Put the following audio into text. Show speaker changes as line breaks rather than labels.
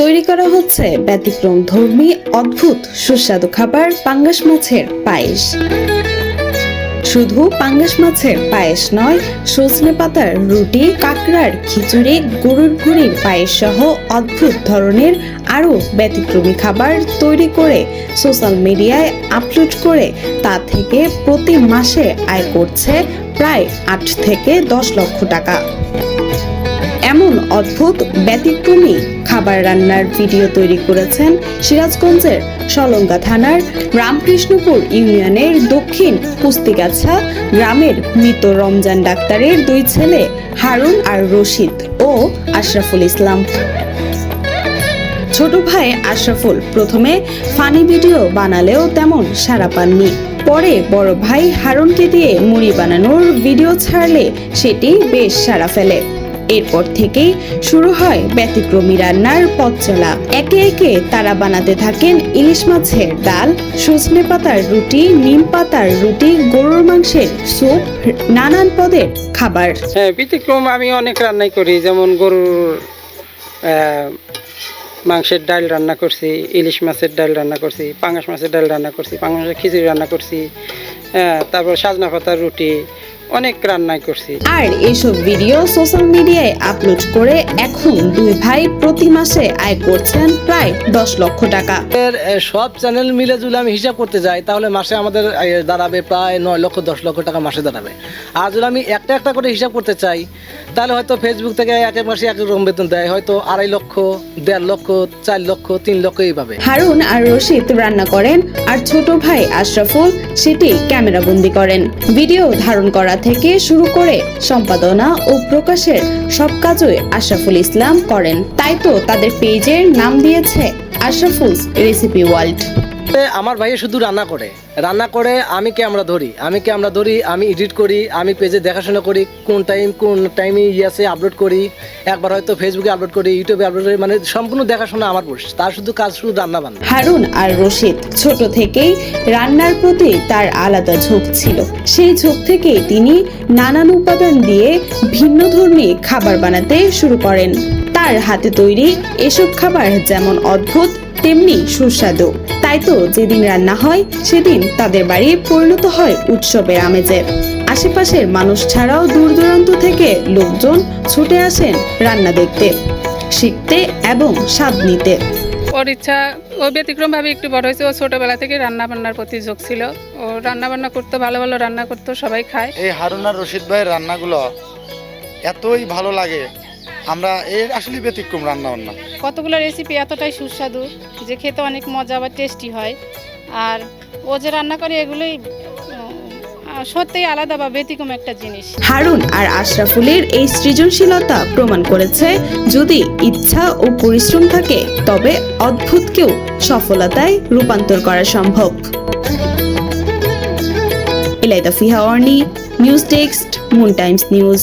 তৈরি করা হচ্ছে ব্যতিক্রম ধর্মী, অদ্ভুত, সুস্বাদু খাবার পাঙ্গাস মাছের পায়েস। শুধু পাঙ্গাস মাছের পায়েস নয়, সজনে পাতার রুটি, কাঁকড়ার খিচুড়ি, গরুর ভুড়ির পায়েস সহ অদ্ভুত ধরনের আরও ব্যতিক্রমী খাবার তৈরি করে সোশ্যাল মিডিয়ায় আপলোড করে তা থেকে প্রতি মাসে আয় করছে প্রায় আট থেকে দশ লক্ষ টাকা। এমন অদ্ভুত ব্যতিক্রমী খাবার রান্নার ভিডিও তৈরি করেছেন সিরাজগঞ্জের সলঙ্গা থানার রামকৃষ্ণপুর ইউনিয়নের দক্ষিণ কুস্তিগাছা গ্রামের মৃত রমজান ডাক্তারের দুই ছেলে হারুন আর রশিদ ও আশরাফুল ইসলাম। ছোট ভাই আশরাফুল প্রথমে ফানি ভিডিও বানালেও তেমন সাড়া পাননি। পরে বড় ভাই হারুনকে দিয়ে মুড়ি বানানোর ভিডিও ছাড়লে সেটি বেশ সাড়া ফেলে। এরপর থেকেই শুরু হয় ব্যতিক্রমী রান্নার পথ চলা। একে একে তারা বানাতে থাকেন ইলিশ মাছের ডাল, সজনে পাতার রুটি, নিম পাতার রুটি, গরুর মাংসের স্যুপ, নানান পদের খাবার।
হ্যাঁ ব্যতিক্রম আমি অনেক রান্নাই করি, যেমন গরুর মাংসের ডাল রান্না করছি, ইলিশ মাছের ডাল রান্না করছি পাঙ্গাস মাছের ডাল রান্না করছি পাঙ্গাস মাছের খিচুড়ি রান্না করছি তারপর সাজনা পাতার রুটি অনেক রান্নাই করছি।
আর এইসব ভিডিও সোশ্যাল মিডিয়ায় আপলোড করে এখন দুই ভাই প্রতি মাসে আয় করছেন প্রায় দশ লক্ষ টাকা।
এর সব চ্যানেল মিলে যদি আমি হিসাব করতে যাই তাহলে মাসে আমাদের দাঁড়াবে প্রায় নয় লক্ষ দশ লক্ষ টাকা মাসে দাঁড়াবে। আর যদি আমি একটা একটা করে হিসাব করতে চাই তাহলে হয়তো ফেসবুক থেকে এক মাসে এক এক রকম বেতন দেয় হয়তো আড়াই লক্ষ দেড় লক্ষ চার লক্ষ তিন লক্ষ এইভাবে।
হারুন আর রশিদ রান্না করেন আর ছোট ভাই আশরাফুল সেটি ক্যামেরাবন্দি করেন। ভিডিও ধারণ করা থেকে শুরু করে সম্পাদনা ও প্রকাশের সব কাজই আশরাফুল ইসলাম করেন। তাই তো তাদের পেজের নাম দিয়েছে আশরাফুলস রেসিপি ওয়ার্ল্ড।
আমার ভাইয়া শুধু রান্না করে। রান্না করে আমি ক্যামেরা ধরি। আমি ক্যামেরা ধরি, আমি এডিট করি, আমি পেজে দেখাশোনা করি, কোন টাইম কোন টাইমে ইয়াসে আপলোড করি। একবার হয়তো ফেসবুকে আপলোড করি ইউটিউবে আপলোড করি মানে সম্পূর্ণ দেখাশোনা আমার বস। তার শুধু কাজ, শুধু রান্না বান্না।
হারুন আর রশিদ ছোট থেকেই রান্নার প্রতি তার আলাদা ঝোঁক ছিল। সেই ঝোঁক থেকেই তিনি নানান উপাদান দিয়ে ভিন্নধর্মী খাবার বানাতে শুরু করেন। তার হাতে তৈরি এসব খাবার যেমন অদ্ভুত, তেমনি সুস্বাদু। তাই তো যেদিন রান্না হয় সেদিন তাদের বাড়ি পরিণত হয় উৎসবের আমেজে। আশেপাশের মানুষ ছাড়াও দূর দূরান্ত থেকে লোকজন ছুটে আসেন রান্না দেখতে শিখতে এবং স্বাদ নিতে।
ওর ইচ্ছা ও ব্যতিক্রমভাবে একটু বড় হয়েছে। ও ছোটবেলা থেকে রান্না বান্নার প্রতি ঝোঁক ছিল। ও রান্না বান্না করতো ভালো ভালো রান্না করতো সবাই খায়।
এই হারুন আর রশিদ ভাইয়ের রান্নাগুলো এতই ভালো লাগে। আমরা এর আসলে ব্যতিক্রম রান্না বান্না
কতগুলো রেসিপি এতটাই সুস্বাদু যে খেতে অনেক মজা বা টেস্টি হয়। আর ও যে রান্না করে এগুলোই সত্যিই আলাদা বা ব্যতিক্রম একটা জিনিস।
হারুন আর আশরাফুলের এই সৃজনশীলতা প্রমাণ করেছে যদি ইচ্ছা ও পরিশ্রম থাকে তবে অদ্ভুতকেও সফলতায় রূপান্তর করা সম্ভব। Ilaida Fiha Orni news text Moon Times news.